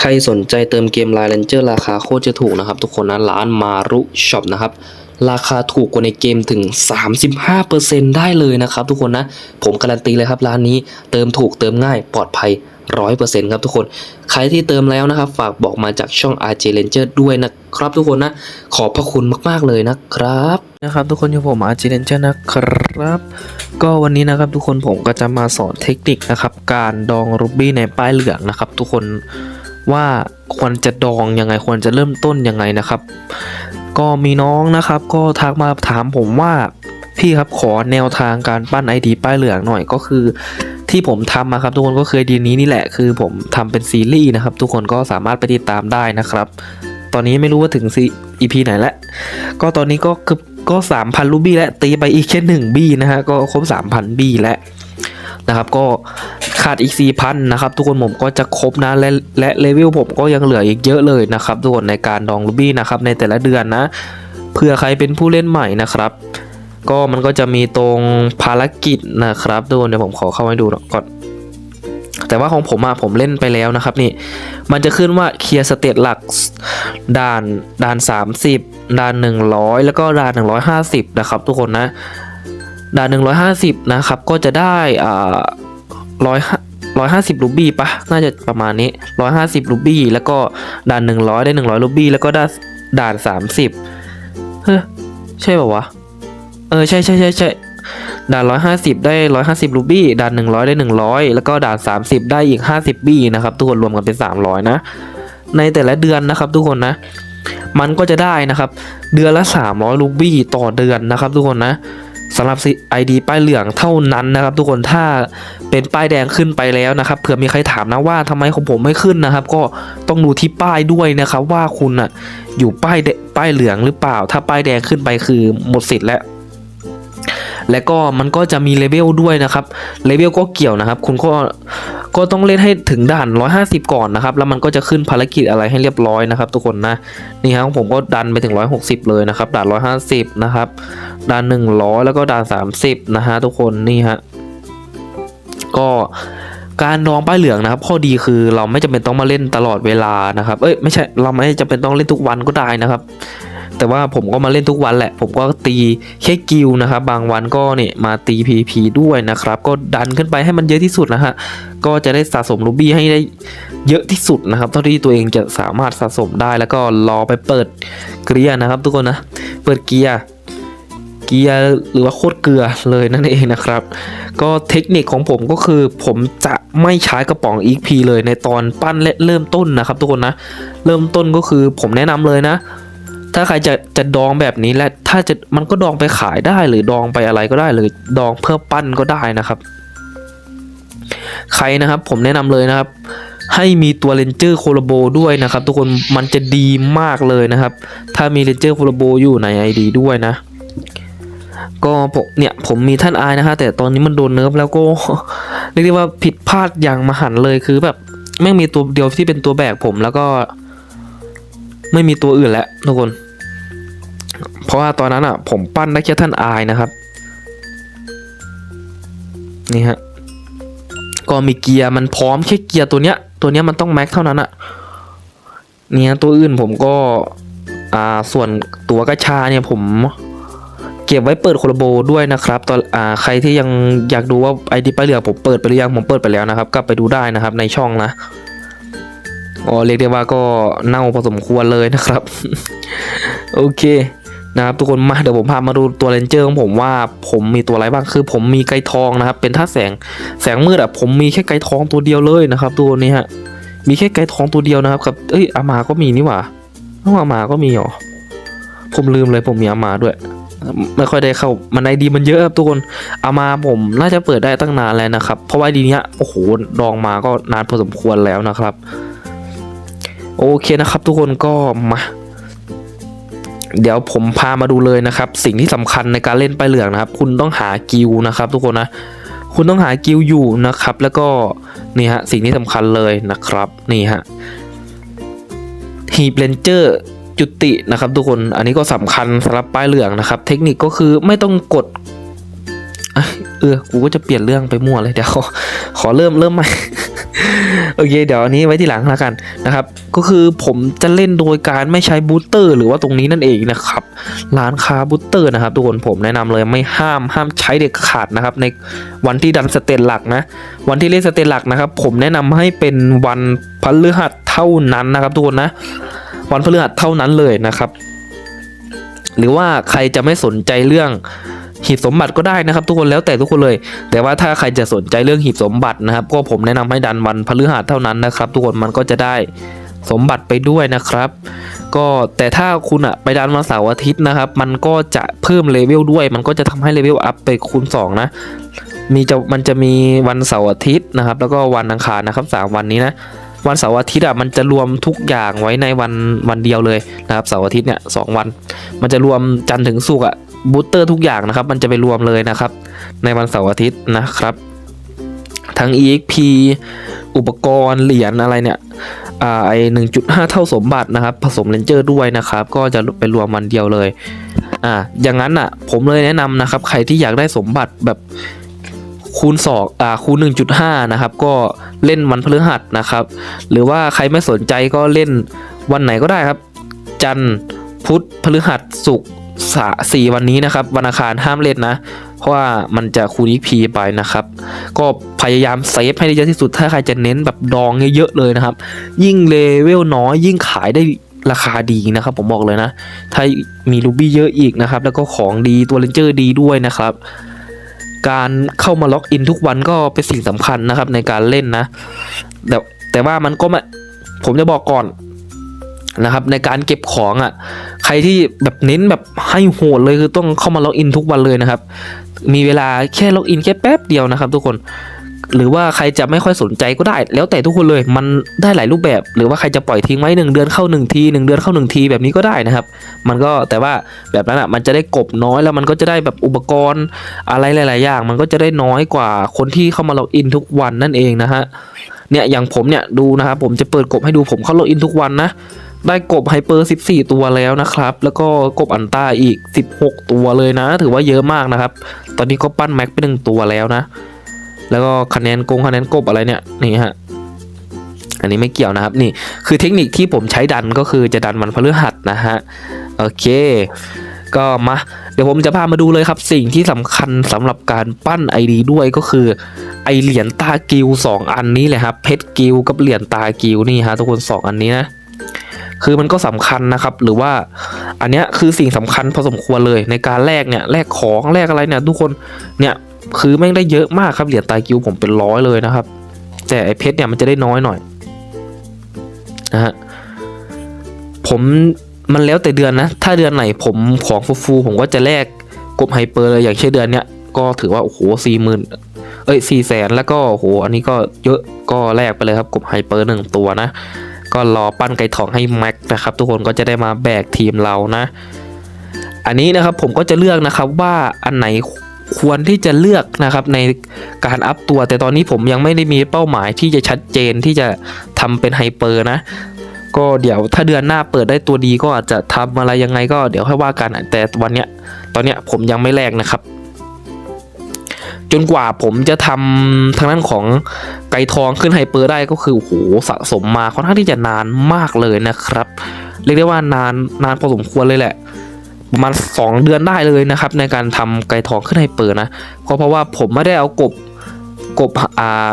ใครสนใจเติมเกม Line Ranger ราคาโคตรจะถูกนะครับ ทุกคนนะร้านมารุช็อปนะครับราคาถูกกว่าในเกมถึง 35%ได้เลยนะครับทุกคนนะ ผมการันตีเลยครับร้านนี้เติมถูกเติมง่ายปลอดภัย 100%ครับทุกคน ใครที่เติมแล้วนะครับ ฝากบอกมาจากช่อง RJ Ranger ด้วยนะครับทุกคนนะ ขอบพระคุณมากๆเลยนะครับนะครับทุกคนอยู่ผม RJ Ranger นะครับ ก็วันนี้นะครับทุกคนผมก็จะมาสอนเทคนิคนะครับการดองรูบี้ในป้ายเหลืองนะครับทุกคน ว่าควรจะดองยังไงควรจะเริ่มต้นยังไงนะครับ ก็มีน้องนะครับ ก็ทักมาถามผมว่าพี่ครับขอแนวทางการปั้น ID ป้ายเหลืองหน่อยก็คือ ที่ผมทำมาครับทุกคนก็คือดีนี้นี่แหละคือผมทำเป็นซีรีส์นะครับ ทุกคนก็สามารถไปติดตามได้นะครับ ตอนนี้ไม่รู้ว่าถึงซี EP ไหนแล้วก็ตอนนี้ก็คือก็สามพันรูบี้แล้วตีไปอีกแค่หนึ่งบี้นะฮะก็ครบสามพันบี้แล้ว นะครับก็ขาดอีกสี่พันนะครับทุกคนผมก็จะครบนะและและเลเวลผมก็ยังเหลืออีกเยอะเลยนะครับทุกคนในการดองรูบี้นะครับในแต่ละเดือนนะเผื่อใครเป็นผู้เล่นใหม่นะครับ ก็มันก็จะมีตรงภารกิจนะครับทุกคนเดี๋ยวผมขอเข้าให้ดูก่อนแต่ว่าของผมอะผมเล่นไปแล้วนะครับนี่ มันจะขึ้นว่าเคลียร์สเตตหลักด่านด่าน 30 ด่าน 100 แล้วก็ด่าน 150 นะครับทุกคนนะ ด่าน150 นะครับ ก็จะได้อ่าร้อยร้อยห้าสิบรูบี้ปะน่าจะประมาณนี้ร้อยห้าสิบรูบี้แล้วก็ด่านหนึ่งร้อยได้หนึ่งร้อยรูบี้แล้วก็ด่านด่านสามสิบเฮ้ยใช่ป่าวะเออใช่ใช่ใช่ใช่ด่านร้อยห้าสิบได้ร้อยห้าสิบรูบี้ด่านหนึ่งร้อยได้หนึ่งร้อยแล้วก็ด่านสามสิบได้อีกห้าสิบบี้นะครับทุกคนรวมกันเป็นสามร้อยนะ ในแต่ละเดือนนะครับทุกคนนะ มันก็จะได้นะครับ เดือนละสามร้อยรูบี้ต่อเดือนนะครับทุกคนนะ สำหรับ ID ป้ายเหลืองเท่านั้นนะครับทุกคนถ้าเป็นป้ายแดงขึ้นไปแล้วนะครับเผื่อมีใครถามนะว่าทำไมของผมไม่ขึ้นนะครับ ก็ต้องดูที่ป้ายด้วยนะครับว่าคุณอะอยู่ป้ายแดป้ายเหลืองหรือเปล่า ถ้าป้ายแดงขึ้นไปคือหมดสิทธิ์แล้ว และก็มันก็จะมีเลเวลด้วยนะครับเลเวลก็เกี่ยวนะครับ คุณก็ก็ต้องเล่นให้ถึงด่าน 150 ก่อนนะครับ แล้วมันก็จะขึ้นภารกิจอะไรให้เรียบร้อยนะครับ ทุกคนนะนี่ฮะผมก็ดันไปถึง 160 เลยนะครับด่าน 150 นะครับด่าน 100 แล้วก็ด่าน 30 นะฮะทุกคนนี่ฮะก็การดองป้ายเหลืองนะครับ ข้อดีคือเราไม่จำเป็นต้องมาเล่นตลอดเวลานะครับ เอ้ยไม่ใช่เราไม่จำเป็นต้องเล่นทุกวันก็ได้นะครับ แต่ว่าผมก็มาเล่นทุกวันแหละ ผมก็ตีแค่กิลนะครับ บางวันก็เนี่ยมาตี PP ด้วยนะครับ ก็ดันขึ้นไปให้มันเยอะที่สุดนะฮะ ก็จะได้สะสมรูบี้ให้ได้เยอะที่สุดนะครับ เท่าที่ตัวเองจะสามารถสะสมได้แล้วก็รอไปเปิดเกียร์นะครับ ทุกคนนะ เปิดเกียร์เกียร์หรือว่าโคตรเกลือเลยนั่นเองนะครับ ก็เทคนิคของผมก็คือผมจะไม่ใช้กระป๋อง XP เลยในตอนปั้นและเริ่มต้นนะครับ ทุกคนนะ เริ่มต้นก็คือผมแนะนำเลยนะ ถ้าใครจะจะดองแบบนี้และถ้าจะมันก็ดองไปขายได้หรือดองไปอะไรก็ได้เลยดองเพื่อปั้นก็ได้นะครับ ใครนะครับผมแนะนำเลยนะครับ ให้มีตัวเลนเจอร์โคลโบด้วยนะครับ ทุกคนมันจะดีมากเลยนะครับ ถ้ามีเลนเจอร์โคลโบอยู่ใน ID ด้วยนะ ก็ผมเนี่ยผมมีท่านอายนะฮะแต่ตอนนี้มันโดนเนิร์ฟแล้วก็เรียกได้ว่าผิดพลาดอย่างมหันเลยคือแบบแม่งมีตัวเดียวที่เป็นตัวแบกผมแล้วก็ ไม่มีตัวอื่นแล้วทุกคน เพราะว่าตอนนั้นอะ ผมปั้นได้แค่ท่านอายนะครับ นี่ฮะ ก็มีเกียร์มันพร้อมแค่เกียร์ตัวเนี้ย ตัวเนี้ยมันต้องแม็กเท่านั้นอะ เนี่ยตัวอื่นผมก็ อ่าส่วนตัวกระชาเนี่ยผมเก็บไว้เปิดโคลโบด้วยนะครับ ตอนอ่าใครที่ยังอยากดูว่าไอดีป้าเหลือผมเปิดไปหรือยังผมเปิดไปแล้วนะครับ กลับไปดูได้นะครับในช่องนะ อ๋อเรียกได้ว่าก็เน่าพอสมควรเลยนะครับ โอเคนะครับทุกคนมาเดี๋ยวผมพามาดูตัวเรนเจอร์ของผมว่าผมมีตัวอะไรบ้างคือ ผมมีไกทองนะครับ เป็นท่าแสงแสงมืดอะผมมีแค่ไกทองตัวเดียวเลยนะครับ ตัวนี้ฮะมีแค่ไกทองตัวเดียวนะครับกับเอ้ยอามาก็มีนี่หว่าน้องอามาก็มีเหรอผมลืมเลยผมมีอามาด้วย ไม่ค่อยได้เข้ามันไอดีมันเยอะครับทุกคนอามาผมน่าจะเปิดได้ตั้งนานแล้วนะครับ เพราะว่าดีเนี้ยโอ้โหดองมาก็นานพอสมควรแล้วนะครับ โอเคนะครับ ทุกคนก็มา เดี๋ยวผมพามาดูเลยนะครับ สิ่งที่สำคัญในการเล่นไปายเหลืองนะครับ คุณต้องหากิลนะครับ ทุกคนนะคุณต้องหากิลอยู่นะครับ แล้วก็นี่ฮะสิ่งที่สำคัญเลยนะครับนี่ฮะฮีบเลนเจอร์จุตินะครับ ทุกคนอันนี้ก็สำคัญสำหรับป้ายเหลืองนะครับ เทคนิคก็คือไม่ต้องกดเอ้ยเออกูก็จะเปลี่ยนเรื่องไปมั่วเลยเดี๋ยวขอขอเริ่มเริ่มใหม่ โอเค เดี๋ยวอันนี้ไว้ที่หลังแล้วกันนะครับ ก็คือผมจะเล่นโดยการไม่ใช้บูสเตอร์ หรือว่าตรงนี้นั่นเองนะครับ ร้านค้าบูสเตอร์นะครับทุกคนผมแนะนำเลยไม่ห้ามห้ามใช้เด็ดขาดนะครับ ในวันที่ดันสเตนหลักนะ วันที่เล่นสเตนหลักนะครับ ผมแนะนำให้เป็นวันพฤหัสเท่านั้นนะครับทุกคนนะ วันพฤหัสเท่านั้นเลยนะครับ หรือว่าใครจะไม่สนใจเรื่อง หีบสมบัติก็ได้นะครับ ทุกคนแล้วแต่ทุกคนเลย แต่ว่าถ้าใครจะสนใจเรื่องหีบสมบัตินะครับ ก็ผมแนะนำให้ดันวันพฤหัสเท่านั้นนะครับ ทุกคนมันก็จะได้สมบัติไปด้วยนะครับ ก็แต่ถ้าคุณอะไปดันวันเสาร์อาทิตย์นะครับ มันก็จะเพิ่มเลเวลด้วย มันก็จะทำให้เลเวลอัพไปคูณ2นะมีจะมันจะมีวันเสาร์อาทิตย์นะครับ แล้วก็วันอังคารนะครับสามวันนี้นะวันเสาร์อาทิตย์อะมันจะรวมทุกอย่างไว้ในวันวันเดียวเลยนะครับเสาร์อาทิตย์เนี่ยสองวัน มันจะรวมจันทร์ถึงศุกร์อะ บูสเตอร์ทุกอย่างนะครับ มันจะไปรวมเลยนะครับ ในวันเสาร์อาทิตย์นะครับ ทั้ง EXP อุปกรณ์เหรียญอะไรเนี่ยไอหนึ่งจุดห้าเท่าสมบัตินะครับ ผสมเลนเจอร์ด้วยนะครับ ก็จะไปรวมวันเดียวเลย อ่า อย่างนั้นอะ ผมเลยแนะนำนะครับ ใครที่อยากได้สมบัติแบบคูณ2อ่าคูณ 1.5 นะครับ ก็เล่นวันพฤหัสนะครับ หรือว่าใครไม่สนใจก็เล่นวันไหนก็ได้ครับ จันทร์พุธพฤหัสศุกร์ สี่วันนี้นะครับวันอังคารห้ามเล่นนะ เพราะว่ามันจะคูณ EP ไปนะครับ ก็พยายามเซฟให้ได้เยอะที่สุดถ้าใครจะเน้นแบบดองเยอะๆเลยนะครับ ยิ่งเลเวลน้อยยิ่งขายได้ราคาดีนะครับผมบอกเลยนะ ถ้ามีรูบี้เยอะอีกนะครับ แล้วก็ของดีตัวเลนเจอร์ดีด้วยนะครับ การเข้ามาล็อกอินทุกวันก็เป็นสิ่งสำคัญนะครับในการเล่นนะ แต่แต่ว่ามันก็ไม่ผมจะบอกก่อน นะครับในการเก็บของอะ่ะใครที่แบบเน้นแบบให้โหดเลยคือต้องเข้ามาล็อกอินทุกวันเลยนะครับ มีเวลาแค่ล็อกอินแค่แป๊บเดียวนะครับ ทุกคนหรือว่าใครจะไม่ค่อยสนใจก็ได้ แล้วแต่ทุกคนเลยมันได้หลายรูปแบบ หรือว่าใครจะปล่อยทิ้งไว้หนึ่งเดือนเข้าหนึ่งทีหนึ่งเดือนเข้าหนึ่งทีแบบนี้ก็ได้นะครับ มันก็แต่ว่าแบบนั้นอะมันจะได้กบน้อยแล้วมันก็จะได้แบบอุปกรณ์อะไรหลาย ๆ อย่าง มันก็จะได้น้อยกว่าคนที่เข้ามาล็อกอินทุกวันนั่นเองนะฮะเนี่ยอย่างผมเนี่ยดูนะครับผมจะเปิดกบให้ดูผมเข้าล็อกอินทุกวันนะ ได้กบไฮเปอร์14 ตัวแล้วนะครับ แล้วก็กบอันต้าอีก 16 ตัวเลยนะ ถือว่าเยอะมากนะครับ ตอนนี้ก็ปั้นแม็กไปหนึ่งตัวแล้วนะ แล้วก็คะแนนกงคะแนนกบอะไรเนี่ยนี่ฮะอันนี้ไม่เกี่ยวนะครับนี่คือเทคนิคที่ผมใช้ดันก็คือจะดันวันพฤหัสนะฮะโอเค ก็มาเดี๋ยวผมจะพามาดูเลยครับ สิ่งที่สำคัญสำหรับการปั้น ID ด้วยก็คือไอเหรียญตากิวสองอันนี้เลยครับเพชรกิวกับเหรียญตากิวนี่ฮะทุกคนสองอันนี้นะ คือมันก็สำคัญนะครับ หรือว่าอันเนี้ยคือสิ่งสำคัญพอสมควรเลยในการแลกเนี่ยแลกของแลกอะไรเนี่ยทุกคนเนี่ยคือแม่งได้เยอะมากครับเหรียญตายกิวผมเป็นร้อยเลยนะครับ แต่ไอเพชรเนี่ยมันจะได้น้อยหน่อยนะฮะผมมันแล้วแต่เดือนนะ ถ้าเดือนไหนผมของฟูๆผมก็จะแลกกบไฮเปอร์เลยอย่างเช่นเดือนเนี้ยก็ถือว่าโอ้โหสี่หมื่นเอ้ยสี่แสนแล้วก็โอ้โหอันนี้ก็เยอะก็แลกไปเลยครับกบไฮเปอร์หนึ่งตัวนะ ก็รอปั้นไก่ทองให้แม็กนะครับทุกคนก็จะได้มาแบกทีมเรานะ อันนี้นะครับผมก็จะเลือกนะครับว่าอันไหนควรที่จะเลือกนะครับในการอัพตัว แต่ตอนนี้ผมยังไม่ได้มีเป้าหมายที่จะชัดเจนที่จะทำเป็นไฮเปอร์นะ ก็เดี๋ยวถ้าเดือนหน้าเปิดได้ตัวดีก็อาจจะทำอะไรยังไงก็เดี๋ยวค่อยว่ากันแต่วันเนี้ยตอนเนี้ยผมยังไม่แลกนะครับ จนกว่าผมจะทำทางด้านของไก่ทองขึ้นไฮเปอร์ได้ก็คือโหสะสมมาค่อนข้างที่จะนานมากเลยนะครับ เรียกได้ว่านานนานพอสมควรเลยแหละประมาณสองเดือนได้เลยนะครับ ในการทำไก่ทองขึ้นไฮเปอร์นะก็เพราะว่าผมไม่ได้เอากบกบอ่า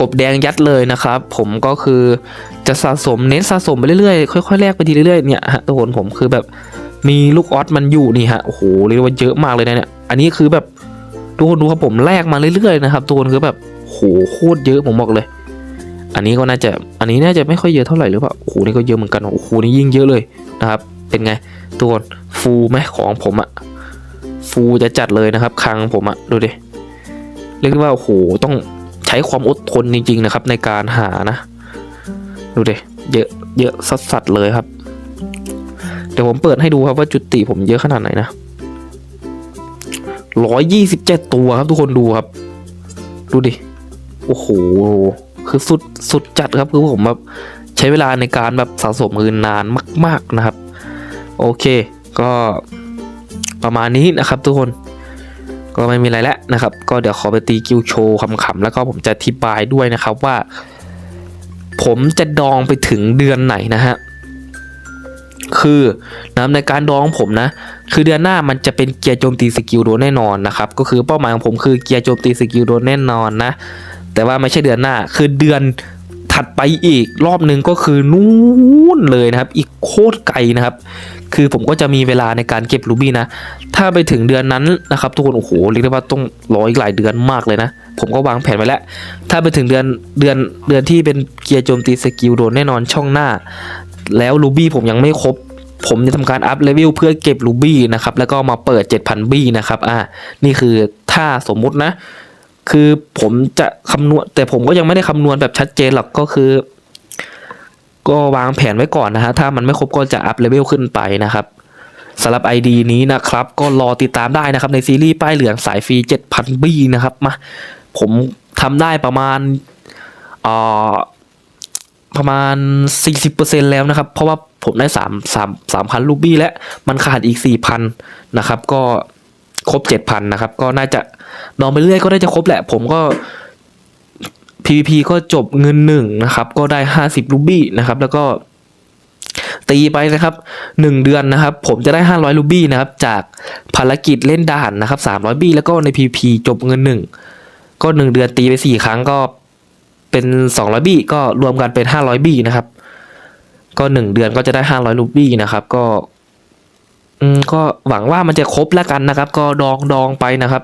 กบแดงยัดเลยนะครับ ผมก็คือจะสะสมเน้นสะสมไปเรื่อยๆค่อยๆแลกไปทีเรื่อยๆเนี่ยฮะทุกคนผมคือแบบมีลูกออสมันอยู่นี่ฮะโอ้โหเรียกว่าเยอะมากเลยนะเนี่ยอันนี้คือแบบ ทุกคนดูครับผมแลกมาเรื่อยๆนะครับทุกคนคือแบบโหโคตรเยอะผมบอกเลย อันนี้ก็น่าจะอันนี้น่าจะไม่ค่อยเยอะเท่าไหร่หรือเปล่าโอ้โหนี่ก็เยอะเหมือนกันโอ้โหนี่ยิ่งเยอะเลยนะครับเป็นไงทุกคนฟูไหมของผมอะฟูจะจัดเลยนะครับคลังผมอะดูดิเรียกว่าโอ้โหต้องใช้ความอดทนจริง ๆ นะครับ ในการหานะ ดูดิเยอะเยอะสัสๆเลยครับ เดี๋ยวผมเปิดให้ดูครับว่าจุดติผมเยอะขนาดไหนนะ ร้อยยี่สิบเจ็ดตัวครับทุกคนดูครับ ดูดิ โอ้โห คือสุดสุดจัดครับคือผมแบบใช้เวลาในการแบบสะสมเงินนานมาก ๆนะครับ โอเค ก็ประมาณนี้นะครับทุกคน ก็ไม่มีอะไรแล้วนะครับ ก็เดี๋ยวขอไปตีกิวโชว์คำๆแล้วก็ผมจะอธิบายด้วยนะครับว่า ผมจะดองไปถึงเดือนไหนนะฮะ คือนะในการดองของผมนะ คือเดือนหน้ามันจะเป็นเกียร์โจมตีสกิลโดนแน่นอนนะครับ ก็คือเป้าหมายของผมคือเกียร์โจมตีสกิลโดนแน่นอนนะ แต่ว่าไม่ใช่เดือนหน้า คือเดือนถัดไปอีกรอบหนึ่งก็คือนู่นเลยนะครับ อีกโคตรไกลนะครับ คือผมก็จะมีเวลาในการเก็บรูบี้นะ ถ้าไปถึงเดือนนั้นนะครับทุกคน โอ้โห เรียกได้ว่าต้องรออีกหลายเดือนมากเลยนะ ผมก็วางแผนไว้แล้ว ถ้าไปถึงเดือนเดือนเดือนที่เป็นเกียร์โจมตีสกิลโดนแน่นอนช่องหน้า แล้วรูบี้ผมยังไม่ครบ ผมจะทำการอัพเลเวลเพื่อเก็บรูบี้นะครับ แล้วก็มาเปิด 7,000 บี้นะครับ อ่า นี่คือถ้าสมมุตินะ คือผมจะคำนวณ แต่ผมก็ยังไม่ได้คำนวณแบบชัดเจนหรอก ก็คือ ก็วางแผนไว้ก่อนนะฮะ ถ้ามันไม่ครบก็จะอัพเลเวลขึ้นไปนะครับสำหรับ ID นี้นะครับ ก็รอติดตามได้นะครับในซีรีส์ป้ายเหลืองสายฟรี 7,000 บี้นะครับ มา ผมทำได้ประมาณอ่อ ประมาณ 40%แล้วนะครับ เพราะว่าผมได้3 3 3,000ลูบี้แล้วมันขาดอีก 4,000 นะครับ ก็ครบ 7,000 นะครับ ก็น่าจะลองไปเรื่อยก็ได้จะครบแหละ ผมก็ PVP ก็จบเงินหนึ่งนะครับ ก็ได้ 50ลูบี้นะครับ แล้วก็ตีไปนะครับหนึ่งเดือนนะครับ ผมจะได้ 500ลูบี้นะครับ จากภารกิจเล่นด่านนะครับ300บี้แล้วก็ใน PVP จบเงินหนึ่งก็หนึ่งเดือนตีไปสี่ครั้งก็ เป็น 200 บี้ก็รวมกันเป็น 500 บี้นะครับ ก็หนึ่งเดือนก็จะได้ 500ลูบี้นะครับ ก็อืมก็หวังว่ามันจะครบแล้วกันนะครับ ก็ดองดองไปนะครับ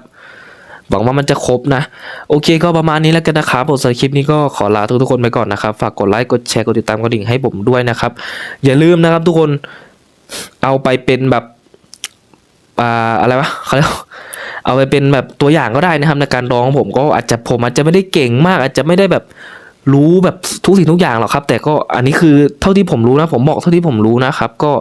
หวังว่ามันจะครบนะ โอเคก็ประมาณนี้แล้วกันนะครับบทสรุปคลิปนี้ก็ขอลาทุกทุกคนไปก่อนนะครับ ฝากกดไลค์กดแชร์กดติดตามกดดิ่งให้ผมด้วยนะครับ อย่าลืมนะครับทุกคนเอาไปเป็นแบบอ่าอะไรวะเขาเรียก เอาไปเป็นแบบตัวอย่างก็ได้นะครับในการร้องของผมก็อาจจะผมอาจจะไม่ได้เก่งมาก อาจจะไม่ได้แบบรู้แบบทุกสิ่งทุกอย่างหรอกครับ แต่ก็อันนี้คือเท่าที่ผมรู้นะ ผมบอกเท่าที่ผมรู้นะครับ ก็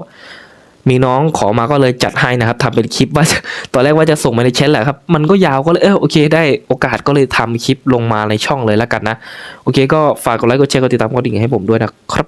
มีน้องขอมาก็เลยจัดให้นะครับทำเป็นคลิปว่าตอนแรกว่าจะส่งมาในแชทแหละครับ มันก็ยาวก็เลยเออโอเค ได้โอกาสก็เลยทำคลิปลงมาในช่องเลยแล้วกันนะ โอเค ก็ฝากกดไลค์กดแชร์กดติดตามกดดิ่งให้ผมด้วยนะครับ